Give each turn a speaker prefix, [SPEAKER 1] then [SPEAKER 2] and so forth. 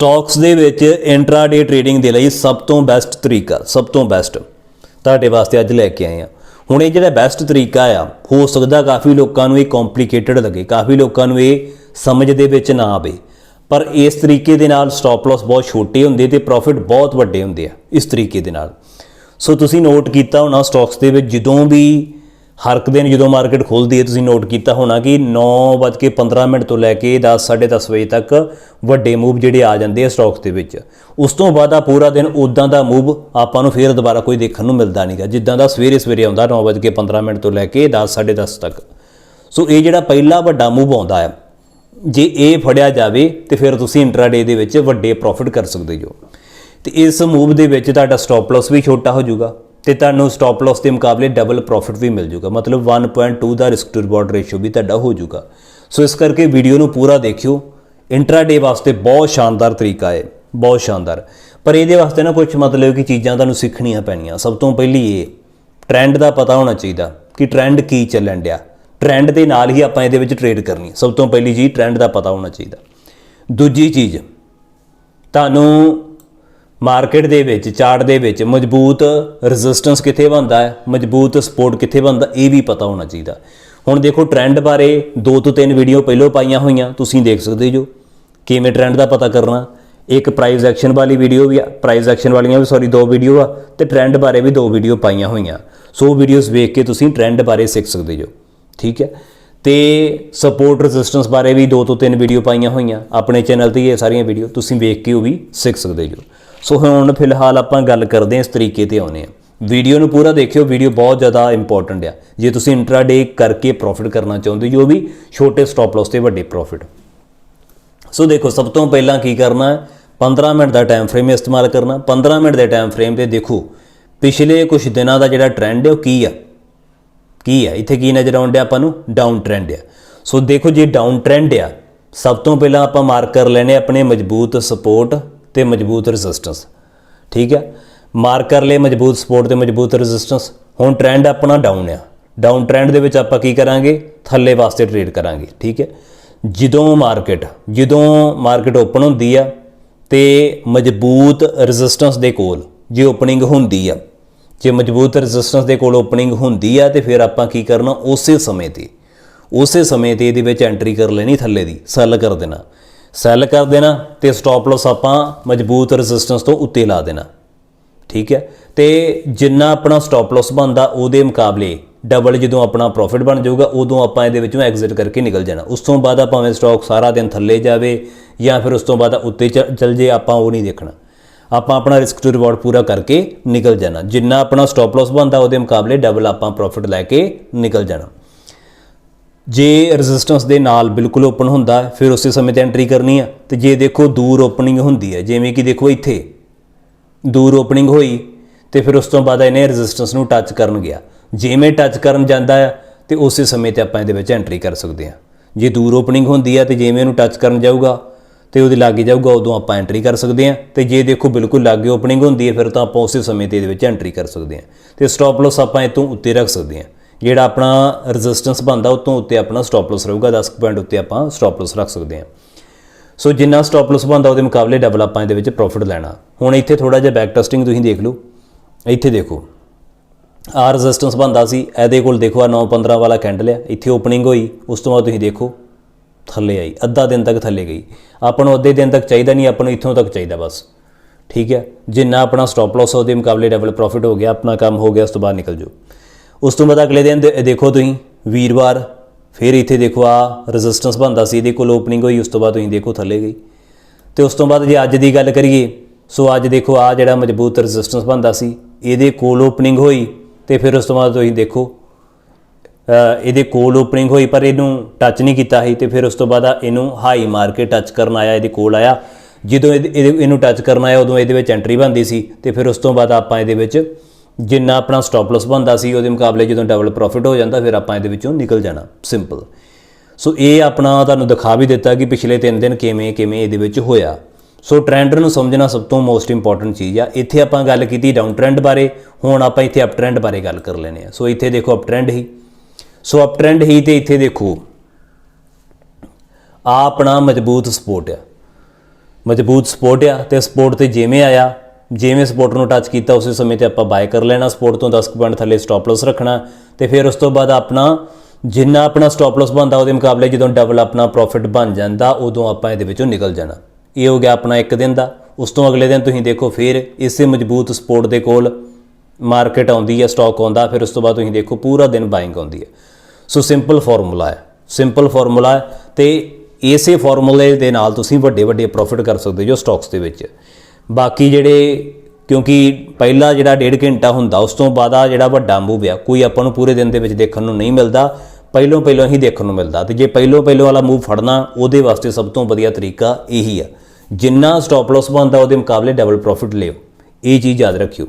[SPEAKER 1] Stocks ਦੇ ਵਿੱਚ intraday trading ਦੇ ਲਈ ਸਭ ਤੋਂ ਬੈਸਟ ਤਰੀਕਾ, ਸਭ ਤੋਂ ਬੈਸਟ ਤੁਹਾਡੇ ਵਾਸਤੇ ਅੱਜ ਲੈ ਕੇ ਆਏ ਆ ਹੁਣ ਇਹ ਜਿਹੜਾ ਬੈਸਟ ਤਰੀਕਾ ਆ, ਹੋ ਸਕਦਾ ਕਾਫੀ ਲੋਕਾਂ ਨੂੰ ਇਹ ਕੰਪਲਿਕੇਟਡ ਲੱਗੇ, ਕਾਫੀ ਲੋਕਾਂ ਨੂੰ ਇਹ ਸਮਝ ਦੇ ਵਿੱਚ ਨਾ ਆਵੇ। ਪਰ ਇਸ ਤਰੀਕੇ ਦੇ ਨਾਲ ਸਟਾਪ ਲਾਸ ਬਹੁਤ ਛੋਟੇ ਹੁੰਦੇ ਤੇ ਪ੍ਰੋਫਿਟ ਬਹੁਤ ਵੱਡੇ ਹੁੰਦੇ ਆ, ਇਸ ਤਰੀਕੇ ਦੇ ਨਾਲ। ਸੋ ਤੁਸੀਂ ਨੋਟ ਕੀਤਾ ਹੋਣਾ ਸਟਾਕਸ ਦੇ ਵਿੱਚ ਜਦੋਂ ਵੀ ਹਰ ਇੱਕ ਦਿਨ ਜਦੋਂ ਮਾਰਕੀਟ ਖੁੱਲਦੀ ਹੈ, ਤੁਸੀਂ ਨੋਟ ਕੀਤਾ ਹੋਣਾ ਕਿ 9:15 ਮਿੰਟ ਤੋਂ ਲੈ ਕੇ 10 10:30 ਵਜੇ ਤੱਕ ਵੱਡੇ ਮੂਵ ਜਿਹੜੇ ਆ ਜਾਂਦੇ ਆ ਸਟਾਕਸ ਦੇ ਵਿੱਚ। ਉਸ ਤੋਂ ਬਾਅਦ ਆ ਪੂਰਾ ਦਿਨ ਉਦਾਂ ਦਾ ਮੂਵ ਆਪਾਂ ਨੂੰ ਫੇਰ ਦੁਬਾਰਾ ਕੋਈ ਦੇਖਣ ਨੂੰ ਮਿਲਦਾ ਨਹੀਂਗਾ ਜਿੱਦਾਂ ਦਾ ਸਵੇਰੇ ਸਵੇਰੇ ਆਉਂਦਾ 9:15 ਮਿੰਟ ਤੋਂ ਲੈ ਕੇ 10 10:30 ਤੱਕ। ਸੋ ਇਹ ਜਿਹੜਾ ਪਹਿਲਾ ਵੱਡਾ ਮੂਵ ਆਉਂਦਾ ਹੈ ਜੇ ਇਹ ਫੜਿਆ ਜਾਵੇ ਤੇ ਫਿਰ ਤੁਸੀਂ ਇੰਟਰਾਡੇ ਦੇ ਵਿੱਚ ਵੱਡੇ ਪ੍ਰੋਫਿਟ ਕਰ ਸਕਦੇ ਹੋ ਤੇ ਇਸ ਮੂਵ ਦੇ ਵਿੱਚ ਤੁਹਾਡਾ ਸਟਾਪ ਲਾਸ ਵੀ ਛੋਟਾ ਹੋ ਜਾਊਗਾ। ਤੇ ਤੁਹਾਨੂੰ ਸਟਾਪ ਲਾਸ ਦੇ ਮੁਕਾਬਲੇ ਡਬਲ ਪ੍ਰੋਫਿਟ ਵੀ ਮਿਲ ਜੂਗਾ। ਮਤਲਬ 1.2 ਦਾ ਰਿਸਕ ਟੂ ਰਿਵਾਰਡ ਰੇਸ਼ੋ ਵੀ ਤੁਹਾਡਾ ਹੋ ਜੂਗਾ। ਸੋ ਇਸ ਕਰਕੇ ਵੀਡੀਓ ਨੂੰ ਪੂਰਾ ਦੇਖਿਓ। ਇੰਟਰਾਡੇ ਵਾਸਤੇ ਬਹੁਤ ਸ਼ਾਨਦਾਰ ਤਰੀਕਾ ਹੈ। ਬਹੁਤ ਸ਼ਾਨਦਾਰ। ਪਰ ਇਹਦੇ ਵਾਸਤੇ ਨਾ ਕੁਝ ਮਤਲਬ ਕਿ ਚੀਜ਼ਾਂ ਤੁਹਾਨੂੰ ਸਿੱਖਣੀਆਂ ਪੈਣੀਆਂ। ਸਭ ਤੋਂ ਪਹਿਲੀ ਇਹ ਟ੍ਰੈਂਡ ਦਾ ਪਤਾ ਹੋਣਾ ਚਾਹੀਦਾ ਕਿ ਟ੍ਰੈਂਡ ਕੀ ਚੱਲਣ ਡਿਆ। ਟ੍ਰੈਂਡ ਦੇ ਨਾਲ ਹੀ ਆਪਾਂ ਇਹਦੇ ਵਿੱਚ ਟ੍ਰੇਡ ਕਰਨੀ ਸਭ ਤੋਂ ਪਹਿਲੀ ਜੀ ਟ੍ਰੈਂਡ ਦਾ ਪਤਾ ਹੋਣਾ ਚਾਹੀਦਾ। ਦੂਜੀ ਚੀਜ਼, ਤੁਹਾਨੂੰ ਮਾਰਕੀਟ ਦੇ ਵਿੱਚ, ਚਾਰਟ ਦੇ ਵਿੱਚ ਮਜ਼ਬੂਤ ਰੈਜ਼ਿਸਟੈਂਸ ਕਿੱਥੇ ਬਣਦਾ ਹੈ, ਮਜ਼ਬੂਤ ਸਪੋਰਟ ਕਿੱਥੇ ਬਣਦਾ, ਇਹ ਵੀ ਪਤਾ ਹੋਣਾ ਚਾਹੀਦਾ। ਹੁਣ ਦੇਖੋ ਟ੍ਰੈਂਡ ਬਾਰੇ ਦੋ ਤੋਂ ਤਿੰਨ ਵੀਡੀਓ ਪਹਿਲਾਂ ਪਾਈਆਂ ਹੋਈਆਂ, ਤੁਸੀਂ ਦੇਖ ਸਕਦੇ ਜੋ। ਕਿਵੇਂ ਟ੍ਰੈਂਡ ਦਾ ਪਤਾ ਕਰਨਾ? ਇੱਕ ਪ੍ਰਾਈਸ ਐਕਸ਼ਨ ਵਾਲੀ ਵੀਡੀਓ ਵੀ ਆ ਪ੍ਰਾਈਸ ਐਕਸ਼ਨ ਵਾਲੀਆਂ ਵੀ ਸੌਰੀ ਦੋ ਵੀਡੀਓ ਆ, ਤੇ ਟ੍ਰੈਂਡ ਬਾਰੇ ਵੀ ਦੋ ਵੀਡੀਓ ਪਾਈਆਂ ਹੋਈਆਂ। ਸੋ ਵੀਡੀਓਜ਼ ਵੇਖ ਕੇ ਤੁਸੀਂ ਟ੍ਰੈਂਡ ਬਾਰੇ ਸਿੱਖ ਸਕਦੇ ਜੋ। ਠੀਕ ਹੈ? ਤੇ ਸਪੋਰਟ ਰੈਜ਼ਿਸਟੈਂਸ ਬਾਰੇ ਵੀ ਦੋ ਤੋਂ ਤਿੰਨ ਵੀਡੀਓ ਪਾਈਆਂ ਹੋਈਆਂ, ਆਪਣੇ ਚੈਨਲ ਤੇ ਇਹ ਸਾਰੀਆਂ ਵੀਡੀਓ ਤੁਸੀਂ ਵੇਖ ਕੇ ਉਹ ਵੀ ਸਿੱਖ ਸਕਦੇ ਜੋ। ਸੋ ਹੁਣ ਫਿਲਹਾਲ ਆਪਾਂ ਗੱਲ ਕਰਦੇ ਹਾਂ ਇਸ ਤਰੀਕੇ ਤੇ ਆਉਨੇ ਆ ਵੀਡੀਓ ਨੂੰ ਪੂਰਾ ਦੇਖਿਓ, ਵੀਡੀਓ ਬਹੁਤ ਜ਼ਿਆਦਾ ਇੰਪੋਰਟੈਂਟ ਆ। ਜੇ ਤੁਸੀਂ ਇੰਟਰਾਡੇ ਕਰਕੇ ਪ੍ਰੋਫਿਟ ਕਰਨਾ ਚਾਹੁੰਦੇ ਹੋ ਵੀ ਛੋਟੇ ਸਟਾਪ ਲਾਸ ਤੇ ਵੱਡੇ ਪ੍ਰੋਫਿਟ ਸੋ ਦੇਖੋ, ਸਭ ਤੋਂ ਪਹਿਲਾਂ ਕੀ ਕਰਨਾ ਹੈ 15 ਮਿੰਟ ਦਾ ਟਾਈਮ ਫਰੇਮ ਇਸਤੇਮਾਲ ਕਰਨਾ। 15 ਮਿੰਟ ਦੇ ਟਾਈਮ ਫਰੇਮ ਤੇ ਦੇਖੋ, ਪਿਛਲੇ ਕੁਝ ਦਿਨਾਂ ਦਾ ਜਿਹੜਾ ਟ੍ਰੈਂਡ ਹੈ ਉਹ ਕੀ ਆ? ਕੀ ਆ? ਇੱਥੇ ਕੀ ਨਜ਼ਰ ਆਉਂਦਾ ਆਪਾਂ ਨੂੰ? ਡਾਊਨ ਟ੍ਰੈਂਡ ਆ। ਸੋ ਦੇਖੋ, ਜੇ ਡਾਊਨ ਟ੍ਰੈਂਡ ਆ, ਸਭ ਤੋਂ ਪਹਿਲਾਂ ਆਪਾਂ ਮਾਰਕ ਕਰ ਲੈਣੇ ਆਪਣੇ ਮਜ਼ਬੂਤ ਸਪੋਰਟ ਤੇ ਮਜ਼ਬੂਤ ਰੈਜ਼ਿਸਟੈਂਸ ਠੀਕ ਹੈ? ਮਾਰਕ ਕਰ ਲਏ ਮਜ਼ਬੂਤ ਸਪੋਰਟ ਤੇ ਮਜ਼ਬੂਤ ਰੈਜ਼ਿਸਟੈਂਸ ਹੁਣ ਟ੍ਰੈਂਡ ਆਪਣਾ ਡਾਊਨ ਆ। ਡਾਊਨ ਟ੍ਰੈਂਡ ਦੇ ਵਿੱਚ ਆਪਾਂ ਕੀ ਕਰਾਂਗੇ? ਥੱਲੇ ਵਾਸਤੇ ਟ੍ਰੇਡ ਕਰਾਂਗੇ। ਠੀਕ ਹੈ? ਜਦੋਂ ਮਾਰਕੀਟ ਜਦੋਂ ਮਾਰਕੀਟ ਓਪਨ ਹੁੰਦੀ ਆ ਤੇ ਮਜ਼ਬੂਤ ਰੈਜ਼ਿਸਟੈਂਸ ਦੇ ਕੋਲ ਜੇ ਓਪਨਿੰਗ ਹੁੰਦੀ ਆ, ਜੇ ਮਜ਼ਬੂਤ ਰੈਜ਼ਿਸਟੈਂਸ ਦੇ ਕੋਲ ਓਪਨਿੰਗ ਹੁੰਦੀ ਆ ਤੇ ਫਿਰ ਆਪਾਂ ਕੀ ਕਰਨਾ? ਉਸੇ ਸਮੇਂ ਤੇ। ਉਸੇ ਸਮੇਂ ਤੇ ਇਹਦੇ ਵਿੱਚ ਐਂਟਰੀ ਕਰ ਲੈਣੀ ਥੱਲੇ ਦੀ ਸੈੱਲ ਕਰ ਦੇਣਾ। ਸੈੱਲ ਕਰ ਦੇਣਾ ਤੇ ਸਟਾਪ ਲਾਸ ਆਪਾਂ ਮਜ਼ਬੂਤ ਰੈਜ਼ਿਸਟੈਂਸ ਤੋਂ ਉੱਤੇ ਲਾ ਦੇਣਾ। ਠੀਕ ਹੈ? ਤੇ ਜਿੰਨਾ ਆਪਣਾ ਸਟਾਪ ਲਾਸ ਬਣਦਾ, ਉਹਦੇ ਮੁਕਾਬਲੇ ਡਬਲ ਜਦੋਂ ਆਪਣਾ ਪ੍ਰੋਫਿਟ ਬਣ ਜਾਊਗਾ, ਉਦੋਂ ਆਪਾਂ ਇਹਦੇ ਵਿੱਚੋਂ ਐਗਜ਼ਿਟ ਕਰਕੇ ਨਿਕਲ ਜਾਣਾ। ਉਸ ਤੋਂ ਬਾਅਦ ਆਪਾਂ ਭਾਵੇਂ ਸਟਾਕ ਸਾਰਾ ਦਿਨ ਥੱਲੇ ਜਾਵੇ ਜਾਂ ਫਿਰ ਉਸ ਤੋਂ ਬਾਅਦ ਉੱਤੇ ਚ- ਚੱਲ ਜੇ, ਆਪਾਂ ਉਹ ਨਹੀਂ ਦੇਖਣਾ। ਆਪਾਂ ਆਪਣਾ ਰਿਸਕ ਟੂ ਰਿਵਾਰਡ ਪੂਰਾ ਕਰਕੇ ਨਿਕਲ ਜਾਣਾ। ਜਿੰਨਾ ਆਪਣਾ ਸਟਾਪ ਲਾਸ ਬਣਦਾ, ਉਹਦੇ ਮੁਕਾਬਲੇ ਡਬਲ ਆਪਾਂ ਪ੍ਰੋਫਿਟ ਲੈ ਕੇ ਨਿਕਲ ਜਾਣਾ। ਜੇ ਰੈਜ਼ਿਸਟੈਂਸ ਦੇ ਨਾਲ ਬਿਲਕੁਲ ਓਪਨ ਹੁੰਦਾ, ਫਿਰ ਉਸੇ ਸਮੇਂ ਤੇ ਐਂਟਰੀ ਕਰਨੀ ਆ। ਤੇ ਜੇ ਦੇਖੋ ਦੂਰ ਓਪਨਿੰਗ ਹੁੰਦੀ ਹੈ, ਜਿਵੇਂ ਕਿ ਦੇਖੋ ਇੱਥੇ। ਦੂਰ ਓਪਨਿੰਗ ਹੋਈ, ਤੇ ਫਿਰ ਉਸ ਤੋਂ ਬਾਅਦ ਇਹਨੇ ਰੈਜ਼ਿਸਟੈਂਸ ਨੂੰ ਟੱਚ ਕਰਨ ਗਿਆ। ਜਿਵੇਂ ਟੱਚ ਕਰਨ ਜਾਂਦਾ ਆ, ਤੇ ਉਸੇ ਸਮੇਂ ਤੇ ਆਪਾਂ ਇਹਦੇ ਵਿੱਚ ਐਂਟਰੀ ਕਰ ਸਕਦੇ ਹਾਂ। ਜੇ ਦੂਰ ਓਪਨਿੰਗ ਹੁੰਦੀ ਆ, ਤੇ ਜਿਵੇਂ ਇਹਨੂੰ ਟੱਚ ਕਰਨ ਜਾਊਗਾ, ਤੇ ਉਹਦੇ ਲਾਗੇ ਜਾਊਗਾ, ਉਦੋਂ ਆਪਾਂ ਐਂਟਰੀ ਕਰ ਸਕਦੇ ਹਾਂ। ਤੇ ਜੇ ਦੇਖੋ ਬਿਲਕੁਲ ਲਾਗੇ ਓਪਨਿੰਗ ਹੁੰਦੀ ਹੈ, ਫਿਰ ਤਾਂ ਆਪਾਂ ਉਸੇ ਸਮੇਂ ਤੇ ਇਹਦੇ ਵਿੱਚ ਐਂਟਰੀ ਕਰ ਸਕਦੇ ਹਾਂ। ਤੇ ਸਟਾਪ ਲਾਸ ਆਪਾਂ ਇਹ ਤੋਂ ਉੱਤੇ ਰੱਖ ਸਕਦੇ ਹਾਂ। ਜਿਹੜਾ ਆਪਣਾ ਰੈਜ਼ਿਸਟੈਂਸ ਬਣਦਾ, ਉਹ ਤੋਂ ਉੱਤੇ ਆਪਣਾ ਸਟਾਪ ਲਾਸ ਰਹੂਗਾ 10 ਪੁਆਇੰਟ ਉੱਤੇ ਆਪਾਂ ਸਟਾਪ ਲਾਸ ਰੱਖ ਸਕਦੇ ਹਾਂ। ਸੋ ਜਿੰਨਾ ਸਟਾਪ ਲਾਸ ਬਣਦਾ, ਉਹਦੇ ਮੁਕਾਬਲੇ ਡਬਲ ਆਪਾਂ ਇਹਦੇ ਵਿੱਚ ਪ੍ਰੋਫਿਟ ਲੈਣਾ। ਹੁਣ ਇੱਥੇ ਥੋੜਾ ਜਿਹਾ ਬੈਕ ਟੈਸਟਿੰਗ ਤੁਸੀਂ ਦੇਖ ਲਓ। ਇੱਥੇ ਦੇਖੋ। ਆ ਰੈਜ਼ਿਸਟੈਂਸ ਬਣਦਾ ਸੀ, ਇਹਦੇ ਕੋਲ ਦੇਖੋ ਆ 915 ਵਾਲਾ ਕੈਂਡਲ ਆ। ਇੱਥੇ ਓਪਨਿੰਗ ਹੋਈ, ਉਸ ਤੋਂ ਬਾਅਦ ਤੁਸੀਂ ਦੇਖੋ, ਥੱਲੇ ਆਈ, ਅੱਧਾ ਦਿਨ ਤੱਕ ਥੱਲੇ ਗਈ। ਆਪਾਂ ਨੂੰ ਅੱਧੇ ਦਿਨ ਤੱਕ ਚਾਹੀਦਾ ਨਹੀਂ, ਆਪਾਂ ਨੂੰ ਇੱਥੋਂ ਤੱਕ ਚਾਹੀਦਾ ਬਸ। ਠੀਕ ਹੈ? ਜਿੰਨਾ ਆਪਣਾ ਸਟਾਪ ਲਾਸ ਉਹਦੇ ਮੁਕਾਬਲੇ ਡਬਲ ਪ੍ਰੋਫਿਟ ਹੋ ਗਿਆ, ਆਪਣਾ ਕੰਮ ਹੋ ਗਿਆ, ਉਸ ਤੋਂ ਬਾਅਦ ਨਿਕਲ ਜਾਓ। ਉਸ ਤੋਂ ਬਾਅਦ ਅਗਲੇ ਦਿਨ ਦੇ- ਦੇਖੋ ਤੁਸੀਂ, ਵੀਰਵਾਰ, ਫਿਰ ਇੱਥੇ ਦੇਖੋ ਆ ਰੈਜ਼ਿਸਟੈਂਸ ਬਣਦਾ ਸੀ, ਇਹਦੇ ਕੋਲ ਓਪਨਿੰਗ ਹੋਈ, ਉਸ ਤੋਂ ਬਾਅਦ ਤੁਸੀਂ ਦੇਖੋ ਥੱਲੇ ਗਈ। ਤੇ ਉਸ ਤੋਂ ਬਾਅਦ ਜੇ ਅੱਜ ਦੀ ਗੱਲ ਕਰੀਏ, ਸੋ ਅੱਜ ਦੇਖੋ ਆ ਜਿਹੜਾ ਮਜ਼ਬੂਤ ਰੈਜ਼ਿਸਟੈਂਸ ਬਣਦਾ ਸੀ, ਇਹਦੇ ਕੋਲ ਓਪਨਿੰਗ ਹੋਈ ਤੇ ਫਿਰ ਉਸ ਤੋਂ ਬਾਅਦ ਤੁਸੀਂ ਦੇਖੋ ਇਹਦੇ ਕੋਲ ਓਪਨਿੰਗ ਹੋਈ ਪਰ ਇਹਨੂੰ ਟੱਚ ਨਹੀਂ ਕੀਤਾ ਸੀ ਤੇ ਫਿਰ ਉਸ ਤੋਂ ਬਾਅਦ ਇਹਨੂੰ ਹਾਈ ਮਾਰ ਕੇ ਟੱਚ ਕਰਨ ਆਇਆ, ਇਹਦੇ ਕੋਲ ਆਇਆ। ਜਦੋਂ ਇਹਦੇ- ਇਹਦੇ- ਇਹਨੂੰ ਟੱਚ ਕਰਨ ਆਇਆ, ਉਦੋਂ ਇਹਦੇ ਵਿੱਚ ਐਂਟਰੀ ਬਣਦੀ ਸੀ ਤੇ ਫਿਰ ਉਸ ਤੋਂ ਬਾਅਦ ਆਪਾਂ ਇਹਦੇ ਵਿੱਚ ਜਿੰਨਾ ਆਪਣਾ ਸਟਾਪ ਲਾਸ ਬਣਦਾ ਸੀ, ਉਹਦੇ ਮੁਕਾਬਲੇ ਜਦੋਂ ਡਬਲ ਪ੍ਰੋਫਿਟ ਹੋ ਜਾਂਦਾ, ਫਿਰ ਆਪਾਂ ਇਹਦੇ ਵਿੱਚੋਂ ਨਿਕਲ ਜਾਣਾ। ਸਿੰਪਲ ਸੋ ਇਹ ਆਪਣਾ ਤੁਹਾਨੂੰ ਦਿਖਾ ਵੀ ਦਿੱਤਾ ਕਿ ਪਿਛਲੇ 3 ਦਿਨ ਕਿਵੇਂ ਕਿਵੇਂ ਇਹਦੇ ਵਿੱਚ ਹੋਇਆ। ਸੋ ਟ੍ਰੈਂਡ ਨੂੰ ਸਮਝਣਾ ਸਭ ਤੋਂ ਮੋਸਟ ਇੰਪੋਰਟੈਂਟ ਚੀਜ਼ ਆ। ਇੱਥੇ ਆਪਾਂ ਗੱਲ ਕੀਤੀ ਡਾਊਨ ਟ੍ਰੈਂਡ ਬਾਰੇ, ਹੁਣ ਆਪਾਂ ਇੱਥੇ ਅਪ ਟ੍ਰੈਂਡ ਬਾਰੇ ਗੱਲ ਕਰ ਲੈਨੇ ਆ ਸੋ ਇੱਥੇ ਦੇਖੋ ਅਪ ਟ੍ਰੈਂਡ ਹੀ। ਸੋ ਅਪ ਟ੍ਰੈਂਡ ਹੀ ਤੇ ਇੱਥੇ ਦੇਖੋ ਆ ਆਪਣਾ ਮਜ਼ਬੂਤ ਸਪੋਰਟ ਆ। ਮਜ਼ਬੂਤ ਸਪੋਰਟ ਆ ਤੇ ਸਪੋਰਟ ਤੇ ਜਿਵੇਂ ਆਇਆ ਜਿਵੇਂ ਸਪੋਰਟ ਨੂੰ ਟੱਚ ਕੀਤਾ, ਉਸੇ ਸਮੇਂ ਤੇ ਆਪਾਂ ਬਾਏ ਕਰ ਲੈਣਾ ਸਪੋਰਟ ਤੋਂ 10 ਕੁ ਪੁਆਇੰਟ ਥੱਲੇ ਸਟਾਪ ਲਾਸ ਰੱਖਣਾ ਤੇ ਫਿਰ ਉਸ ਤੋਂ ਬਾਅਦ ਆਪਣਾ ਜਿੰਨਾ ਆਪਣਾ ਸਟਾਪ ਲਾਸ ਬਣਦਾ ਉਹਦੇ ਮੁਕਾਬਲੇ ਜਦੋਂ ਡਬਲ ਆਪਣਾ ਪ੍ਰੋਫਿਟ ਬਣ ਜਾਂਦਾ, ਉਦੋਂ ਆਪਾਂ ਇਹਦੇ ਵਿੱਚੋਂ ਨਿਕਲ ਜਾਣਾ। ਇਹ ਹੋ ਗਿਆ ਆਪਣਾ ਇੱਕ ਦਿਨ ਦਾ। ਉਸ ਤੋਂ ਅਗਲੇ ਦਿਨ ਤੁਸੀਂ ਦੇਖੋ ਫਿਰ ਇਸੇ ਮਜ਼ਬੂਤ ਸਪੋਰਟ ਦੇ ਕੋਲ ਮਾਰਕੀਟ ਆਉਂਦੀ ਹੈ ਸਟਾਕ ਆਉਂਦਾ, ਫਿਰ ਉਸ ਤੋਂ ਬਾਅਦ ਤੁਸੀਂ ਦੇਖੋ ਪੂਰਾ ਦਿਨ ਬਾਇੰਗ ਆਉਂਦੀ ਹੈ। ਸੋ ਸਿੰਪਲ ਫਾਰਮੂਲਾ ਹੈ। ਸਿੰਪਲ ਫਾਰਮੂਲਾ ਹੈ ਤੇ ਇਸੇ ਫਾਰਮੂਲੇ ਦੇ ਨਾਲ ਤੁਸੀਂ ਵੱਡੇ ਵੱਡੇ ਪ੍ਰੋਫਿਟ ਕਰ ਸਕਦੇ ਜੋ ਸਟਾਕਸ ਦੇ ਵਿੱਚ ਬਾਕੀ ਜਿਹੜੇ, ਕਿਉਂਕਿ ਪਹਿਲਾ ਜਿਹੜਾ ਡੇਢ ਘੰਟਾ ਹੁੰਦਾ, ਉਸ ਤੋਂ ਬਾਅਦ ਆ ਜਿਹੜਾ ਵੱਡਾ ਮੂਵ ਆ, ਕੋਈ ਆਪਾਂ ਨੂੰ ਪੂਰੇ ਦਿਨ ਦੇ ਵਿੱਚ ਦੇਖਣ ਨੂੰ ਨਹੀਂ ਮਿਲਦਾ, ਪਹਿਲੋਂ ਪਹਿਲੋਂ ਹੀ ਦੇਖਣ ਨੂੰ ਮਿਲਦਾ। ਤੇ ਜੇ ਪਹਿਲੋਂ ਪਹਿਲੋਂ ਵਾਲਾ ਮੂਵ ਫੜਨਾ, ਉਹਦੇ ਵਾਸਤੇ ਸਭ ਤੋਂ ਵਧੀਆ ਤਰੀਕਾ ਇਹੀ ਆ। ਜਿੰਨਾ ਸਟਾਪ ਲਾਸ ਬਣਦਾ, ਉਹਦੇ ਮੁਕਾਬਲੇ ਡਬਲ ਪ੍ਰੋਫਿਟ ਲਿਓ। ਇਹ ਚੀਜ਼ ਯਾਦ ਰੱਖਿਓ।